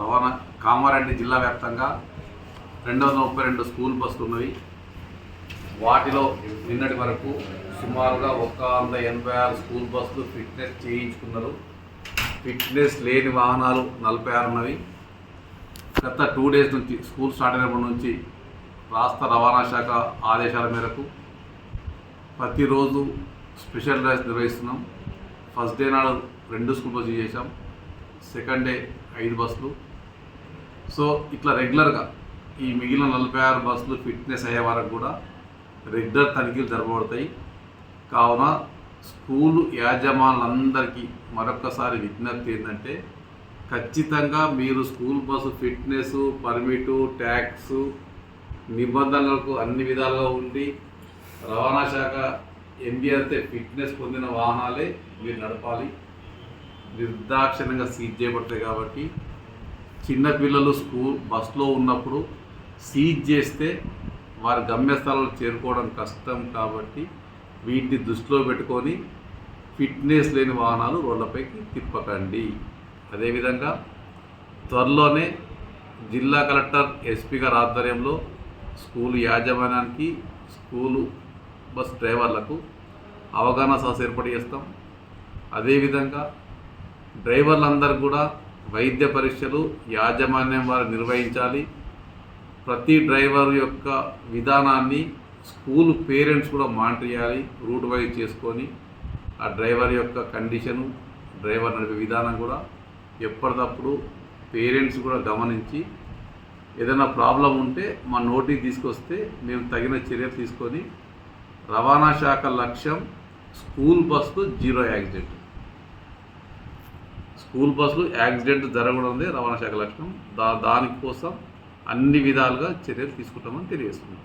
రవాణా కామారెడ్డి జిల్లా వ్యాప్తంగా రెండు వందల ముప్పై రెండు స్కూల్ బస్సులు ఉన్నవి. వాటిలో నిన్నటి వరకు సుమారుగా ఒక వంద ఎనభై ఆరు స్కూల్ బస్సులు ఫిట్నెస్ చేయించుకున్నారు. ఫిట్నెస్ లేని వాహనాలు నలభై ఆరు ఉన్నవి. గత టూ డేస్ నుంచి స్కూల్ స్టార్ట్ అయినప్పటి నుంచి రాష్ట్ర రవాణా శాఖ ఆదేశాల మేరకు ప్రతిరోజు స్పెషల్ డ్రైవ్స్ నిర్వహిస్తున్నాం. ఫస్ట్ డే నాడు రెండు స్కూల్ బస్సులు చేసాం సెకండ్ డే ఐదు బస్సులు. సో ఇట్లా రెగ్యులర్గా ఈ మిగిలిన నలభై ఆరు బస్సులు ఫిట్నెస్ అయ్యే వరకు కూడా రెగ్యులర్ తనిఖీలు జరపబడతాయి. కావున స్కూలు యాజమానులందరికీ మరొకసారి విజ్ఞప్తి ఏంటంటే ఖచ్చితంగా మీరు school bus fitness permit tax నిబంధనలకు అన్ని విధాలుగా ఉండి రవాణా శాఖ ఎంబీఆర్తే ఫిట్నెస్ పొందిన వాహనాలే మీరు నడపాలి. నిర్దాక్షిణ్యంగా సీజ్ చేయబడతాయి కాబట్టి చిన్నపిల్లలు స్కూల్ బస్సులో ఉన్నప్పుడు సీజ్ చేస్తే వారి గమ్యస్థలాలు చేరుకోవడం కష్టం కాబట్టి వీటిని దృష్టిలో పెట్టుకొని ఫిట్నెస్ లేని వాహనాలు రోడ్లపైకి తిప్పకండి. అదేవిధంగా త్వరలోనే జిల్లా కలెక్టర్ ఎస్పీ గారి ఆధ్వర్యంలో స్కూలు యాజమాన్యానికి స్కూలు బస్ డ్రైవర్లకు అవగాహన సహస ఏర్పాటు చేస్తాం. అదేవిధంగా డ్రైవర్లందరూ కూడా వైద్య పరీక్షలు యాజమాన్యం వారు నిర్వహించాలి. ప్రతి డ్రైవర్ యొక్క విధానాన్ని స్కూల్ పేరెంట్స్ కూడా మానిటర్ చేయాలి రూట్ వైజ్ చేసుకొని. ఆ డ్రైవర్ యొక్క కండిషను డ్రైవర్ నడిపే విధానం కూడా ఎప్పటికప్పుడు పేరెంట్స్ కూడా గమనించి ఏదైనా ప్రాబ్లం ఉంటే మా నోటీస్ తీసుకొస్తే మేము తగిన చర్యలు తీసుకొని రవాణా శాఖ లక్ష్యం school bus zero accident. School బస్సులు యాక్సిడెంట్ జరగడం రవాణా శాఖ లక్ష్యం. దా దానికోసం అన్ని విధాలుగా చర్యలు తీసుకుంటామని తెలియజేస్తున్నాం.